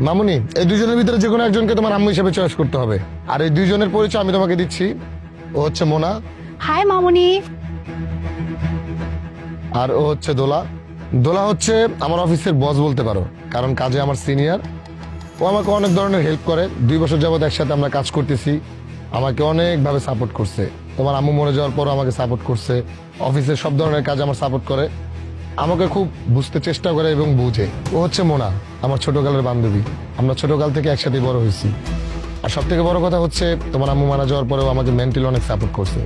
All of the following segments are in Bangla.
মামুনি এই দুজনের ভিতরে যে কোনো একজনকে তোমার আম্মু হিসেবে চয়েস করতে হবে। আর এই দুইজনের পরিচয় আমি তোমাকে দিচ্ছি। ও হচ্ছে মোনা। হাই মামুনি। আর ও হচ্ছে দোলা। দোলা হচ্ছে আমার অফিসের বস বলতে পারো কারণ কাজে আমার সিনিয়র ও আমাকে অনেক ধরনের হেল্প করে। দুই বছর যাবত একসাথে আমরা কাজ করতেছি। আমাকে অনেকভাবে সাপোর্ট করছে। তোমার আম্মু মরে যাওয়ার পর আমাকে সাপোর্ট করছে। অফিসের সব ধরনের কাজ আমার সাপোর্ট করে। আমাকে খুব বুঝতে চেষ্টা করে এবং বুঝে। ও হচ্ছে মোনা, আমার ছোটকালের বান্ধবী। আমরা ছোটকাল থেকে একসাথে বড় হয়েছি। আর সব থেকে বড় কথা হচ্ছে, তোমার আম্মু মারা যাওয়ার পরেও আমাকে মেন্টালি অনেক সাপোর্ট করছে।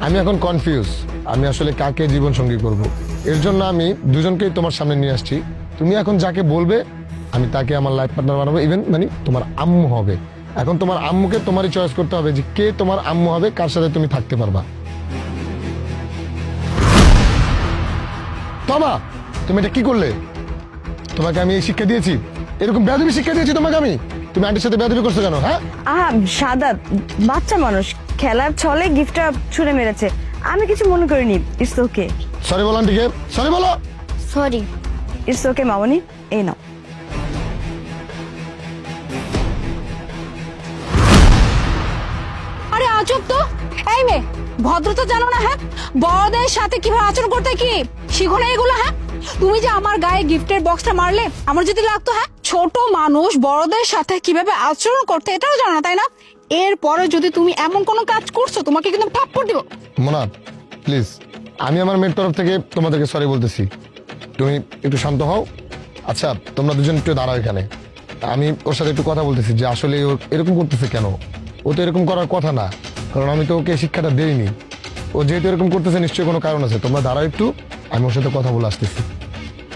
আমি এখন কনফিউজ আমি আসলে কাকে জীবন সঙ্গী করব। এর জন্য আমি দুজনকেই তোমার সামনে নিয়ে আসছি। তুমি এখন যাকে বলবে, আমি তাকে আমার লাইফ পার্টনার বানাবো। ইভেন মানে তোমার আম্মু হবে। এখন তোমার আম্মুকে তোমারই চয়েস করতে হবে যে কে তোমার আম্মু হবে, কার সাথে তুমি থাকতে পারবা। বাবা তুমি এটা কি করলে? তোমাকে আমি এই শিক্ষা দিয়েছি। এরকম বেদবি শিক্ষা দিয়েছি তোমাকে আমি। তুমি আন্টির সাথে বেদবি করছ কেন হ্যাঁ? আহা সাদা বাচ্চা মানুষ। খেলার ছলে গিফটটা ছুঁড়ে মেরেছে। আমি কিছু মনে করিনি ইটস ওকে। সরি বলো আন্টিকে। সরি বলো। সরি ইটস ওকে মামনি। এই নাও। ভদ্রতা জানো না হ্যাঁ? বড়দের সাথে কীভাবে আচরণ করতে কি? শিখো না এগুলো হ্যাঁ? তুমি যে আমার গায়ে গিফটের বক্সটা মারলে, আমার যদি লাগতো হ্যাঁ? ছোট মানুষ বড়দের সাথে কীভাবে আচরণ করতে এটাও জানো না, তাই না? এরপরে যদি তুমি এমন কোনো কাজ করছ, তোমাকে কিন্তু থাপ্পড় দিব। মোনা প্লিজ আমি আমার মেয়ের তরফ থেকে তোমাদেরকে সরি বলতেছি। তুমি একটু শান্ত হও। আচ্ছা তোমরা দুজন একটু দাঁড়াও এখানে। আমি ওর সাথে একটু কথা বলতেছি যে আসলে ও এরকম করতেছে কেন? ও তো এরকম করার কথা না। কারণ আমি তো ওকে শিক্ষাটা দেইনি। ও যেহেতু এরকম করতেছে নিশ্চয়ই কোনো কারণ আছে। তোমরা দাঁড়াও একটু আমি ওর সাথে কথা বলে আসতেছি।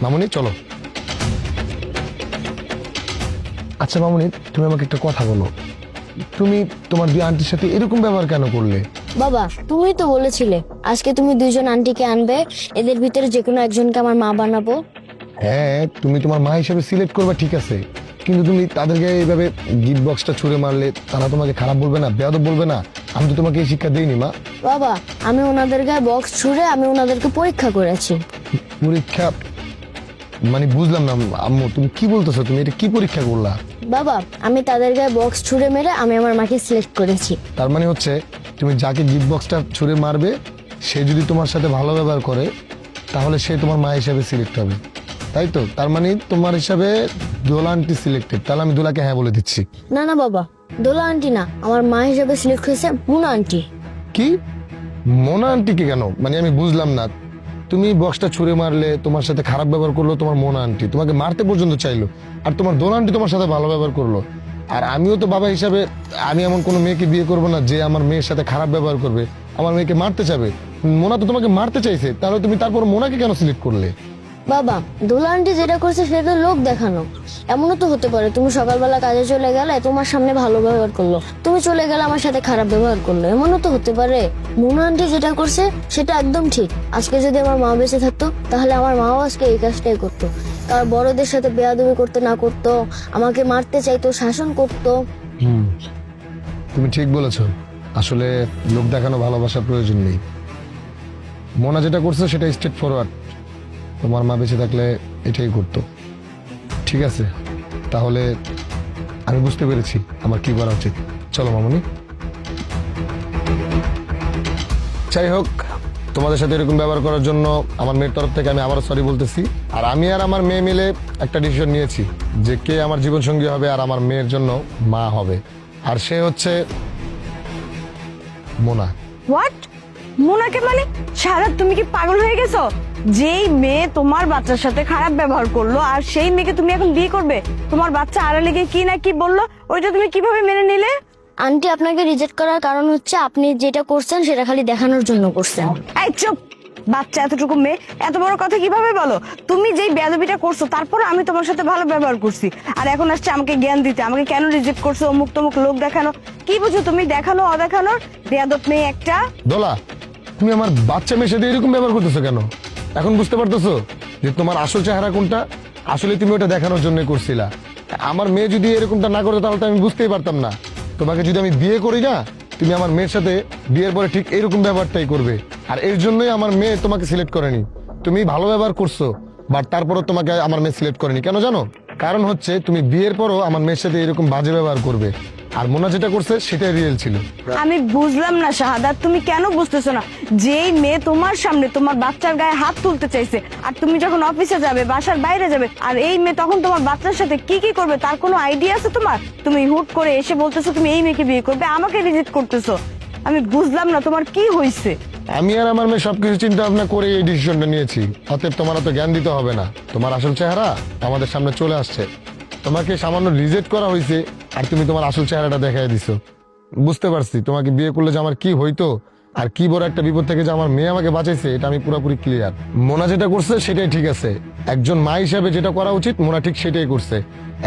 মামুনি চলো। আচ্ছা মামুনি তুমি আমাকে একটা কথা বলো। তুমি তোমার দুই আন্টির সাথে এরকম ব্যবহার কেন করলে? বাবা তুমি তো বলেছিলে আজকে তুমি দুইজন আন্টিকে আনবে এদের ভিতরে যে কোনো একজনকে আমার মা বানাবো। হ্যাঁ তুমি তোমার মা হিসেবে সিলেক্ট করবে ঠিক আছে। কিন্তু তুমি তাদেরকে এইভাবে গিফট বক্সটা ছুঁড়ে মারলে তারা তোমাকে খারাপ বলবে না বেয়াদব বলবে না। আমি তো তোমাকে এই শিক্ষা দেইনি মা। বাবা আমি ওনাদের গায়ে বক্স ছুঁড়ে আমি ওনাদেরকে পরীক্ষা করেছি। পরীক্ষা? মানে বুঝলাম না আম্মু তুমি কি বলতেছো? তুমি এটা কি পরীক্ষা করলা? বাবা আমি তাদের গায়ে বক্স ছুঁড়ে মেরে আমি আমার মাকে সিলেক্ট করেছি। তার মানে হচ্ছে তুমি যাকে গিফট বক্সটা ছুঁড়ে মারবে সে যদি তোমার সাথে ভালো ব্যবহার করে তাহলে সে তোমার মা হিসাবে সিলেক্ট হবে। তাই তো? তার মানে তোমার হিসাবে দোলা আন্টি সিলেক্টেড তাহলে আমি দোলাকে হ্যাঁ বলে দিচ্ছি। না না বাবা দোলা আন্টি না, আমার মা হিসেবে সিলেক্ট হয়েছে মুনা আন্টি। কি? মোনা আন্টিকে কেন? মানে আমি বুঝলাম না। তুমি বক্সটা ছুঁড়ে মারলে, তোমার সাথে খারাপ ব্যবহার করল তোমার মোনা আন্টি। তোমাকে মারতে পর্যন্ত চাইলো। আর তোমার দোলা আন্টি তোমার সাথে ভালো ব্যবহার করল। আর আমিও তো বাবা হিসাবে, আমি এমন কোনো মেয়েকে বিয়ে করব না যে আমার মেয়ের সাথে খারাপ ব্যবহার করবে। আমার মেয়েকে মারতে চাবে। মোনা তো তোমাকে মারতে চাইছে। তাহলে তুমি তারপর মোনাকে কেন সিলেক্ট করলে? বাবা, দোলা আন্টি যেটা করছে সেটা লোক দেখানো। এমনও তো হতে পারে, তুমি সকালবেলা কাজে চলে গেলে তোমার সামনে ভালো ব্যবহার করল। তুমি চলে গেলে আমার সাথে খারাপ ব্যবহার করল। এমনও তো হতে পারে। মুনা আন্টি যেটা করছে সেটা একদম ঠিক। আজকে যদি আমার মা বেঁচে থাকতো, তাহলে আমার মাও আজকে এই কাজটাই করতো। কারণ বড়দের সাথে বেয়াদবি করতে না করতো, আমাকে মারতে চাইতো, শাসন করতো। তুমি ঠিক বলেছ। আসলে লোক দেখানো ভালোবাসার প্রয়োজন নেই। মোনা যেটা করছে সেটা স্ট্রেট ফরওয়ার্ড তোমার মা বেঁচে থাকলে এটাই করতো ঠিক আছে? তাহলে আমি বুঝতে পেরেছি আমার কি করা উচিত। চলো মামনি। যাই হোক, তোমাদের সাথে এরকম ব্যবহার করার জন্য আমার মেয়ের তরফ থেকে আমি আবারও সরি বলতেছি। আর আমি আর আমার মেয়ে মিলে একটা ডিসিশন নিয়েছি যে কে আমার জীবনসঙ্গী হবে আর আমার মেয়ের জন্য মা হবে। আর সে হচ্ছে মোনা। হোয়াট মোনাকে মানে? সারা তুমি কি পাগল হয়ে গেছো? যেই মেয়ে তোমার বাচ্চার সাথে খারাপ ব্যবহার করল আর সেই মেয়েকে তুমি এখন বিয়ে করবে? তোমার বাচ্চা আড়ালে গিয়ে কি না কি বলল? ওইটা তুমি কীভাবে মেনে নিলে? আন্টি আপনাকে রিজেক্ট করার কারণ হচ্ছে আপনি যেটা করছেন সেটা খালি দেখানোর জন্য করছেন। এই চুপ! বাচ্চা এতটুকু মেয়ে এত বড় কথা কীভাবে বলো? তুমি যেই বেদবিটা করছ তারপর আমি তোমার সাথে ভালো ব্যবহার করছি। আর এখন আসছে আমাকে জ্ঞান দিতে। আমাকে কেন রিজেক্ট করছ? অমুক তমুক লোক দেখানো। কি বুঝো তুমি? দেখানো অদেখানোর বেয়াদব মেয়ে একটা। দোলা তুমি আমার বাচ্চা মেয়ের সাথে এরকম ব্যবহার করতেছো কেন? এখন বুঝতে পারতেছো যে তোমার আসল চেহারা কোনটা? আসলে তুমি ওটা দেখানোর জন্য করছিলা। আমার মেয়ে যদি এরকমটা না করতো, তাহলে তো আমি বুঝতেই পারতাম না। তোমাকে যদি আমি বিয়ে করি না, তুমি আমার মেয়ের সাথে বিয়ের পরে ঠিক এরকম ব্যবহারটাই করবে। আর এর জন্যই আমার মেয়ে তোমাকে সিলেক্ট করেনি। তুমি ভালো ব্যবহার করছ বাট তারপরও তোমাকে আমার মেয়ে সিলেক্ট করেনি। কেন জানো? কারণ হচ্ছে, তুমি বিয়ের পরও আমার মেয়ের সাথে এরকম বাজে ব্যবহার করবে। আর মোনা যেটা করছে সেটাই রিয়েল ছিল। আমি বুঝলাম না শাহাদাত তুমি কেন বুঝতেছো না? যেই মেয়ে তোমার সামনে তোমার বাচ্চার গায়ে হাত তুলতে চাইছে আর তুমি যখন অফিসে যাবে বাসার বাইরে যাবে আর এই মেয়ে তখন তোমার বাচ্চার সাথে কি কি করবে তার কোনো আইডিয়া আছে তোমার? তুমি হুট করে এসে বলতেছো তুমি এই মেয়েকে বিয়ে করবে আমাকে রিজেক্ট করতেছো। আমি বুঝলাম না তোমার কি হয়েছে আমি আর আমার মেয়ে সবকিছু চিন্তা ভাবনা করে এই ডিসিশনটা নিয়েছি। অতএব তোমার তো জ্ঞান দিতে হবে না। তোমার আসল চেহারা আমাদের সামনে চলে আসছে। তোমাকে সামান্য রিজেক্ট করা হয়েছে আর তুমি তোমার আসল চেহারাটা দেখাই দিছো। বুঝতে পারছি, তোমাকে বিয়ে করলে যে আমার কি হইতো, আর কি বড় একটা বিপদ থেকে যে আমার মেয়ে আমাকে বাঁচাইছে, এটা আমি পুরোপুরি ক্লিয়ার মোনা যেটা করছে সেটাই ঠিক আছে। একজন মা হিসাবে যেটা করা উচিত, মোনা ঠিক সেটাই করছে।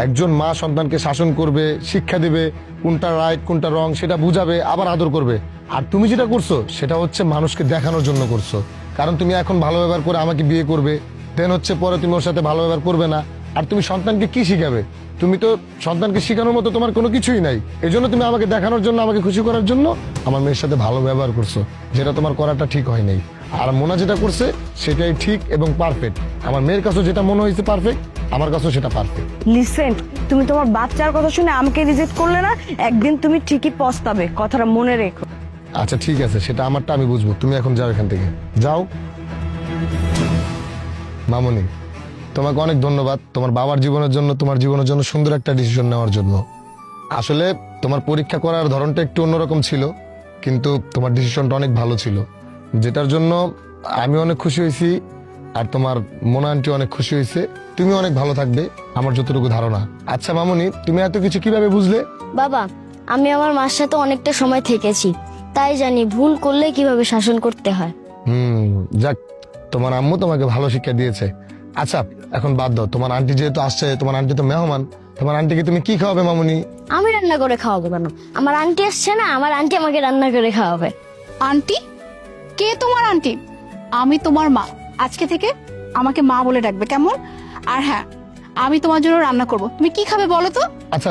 একজন মা সন্তানকে শাসন করবে, শিক্ষা দেবে, কোনটা রাইট কোনটা রং সেটা বুঝাবে, আবার আদর করবে। আর তুমি যেটা করছ, সেটা হচ্ছে মানুষকে দেখানোর জন্য করছ। কারণ তুমি এখন ভালো ব্যবহার করে আমাকে বিয়ে করবে দেন হচ্ছে পরে তুমি ওর সাথে ভালো ব্যবহার করবে না। আর তুমি সন্তানকে কি শিখাবে? তুমি তো সন্তানকে শেখানোর মতো তোমার কোনো কিছুই নাই। এই জন্য তুমি আমাকে দেখানোর জন্য আমাকে খুশি করার জন্য আমার মেয়ের সাথে ভালো ব্যবহার করছ যেটা তোমার করাটা ঠিক হয় নাই আর মোনা যেটা করছে সেটাই ঠিক এবং পারফেক্ট আমার মেয়ের কাছেও যেটা মনে হয়েছে পারফেক্ট আমার কাছেও সেটা পারফেক্ট লিসেন তুমি তোমার বাচ্চার কথা শুনে আমাকে রিজেক্ট করলে না একদিন তুমি ঠিকই পস্তাবে কথাটা মনে রেখো। আচ্ছা ঠিক আছে সেটা আমারটা আমি বুঝব। তুমি এখন যাও এখান থেকে। যাও। মামনি। তোমাকে অনেক ধন্যবাদ তোমার বাবার জীবনের জন্য তোমার জীবনের জন্য সুন্দর একটা ডিসিশন নেওয়ার জন্য। আসলে তোমার পরীক্ষা করার ধরনটা একটু অন্যরকম ছিল কিন্তু তোমার ডিসিশনটা অনেক ভালো ছিল। যেটার জন্য আমি অনেক খুশি হয়েছি আর তোমার মোনা আন্টি অনেক খুশি হয়েছে। তুমি অনেক ভালো থাকবে আমার যতটুকু ধারণা। আচ্ছা মামনি তুমি এত কিছু কীভাবে বুঝলে? বাবা আমি আমার মার সাথে অনেকটা সময় থেকেছি তাই জানি ভুল করলে কীভাবে শাসন করতে হয়। হুম যাক তোমার আম্মু তোমাকে ভালো শিক্ষা দিয়েছে। আচ্ছা এখন বাদ দাও। তোমার আন্টি যেহেতু আসছে তোমার আন্টি তো মেহমান তোমার আন্টিকে তুমি কি খাওয়াবে মামুনি? আমি রান্না করে খাওয়াবো কেন? আমার আন্টি আসছে না আমার আন্টি আমাকে রান্না করে খাওয়াবে। আন্টি কে তোমার আন্টি আমি তোমার মা। আজকে থেকে আমাকে মা বলে ডাকবে কেমন? আর হ্যাঁ আমি তোমার জন্য রান্না করব। তুমি কি খাবে বলো তো? আচ্ছা আচ্ছা।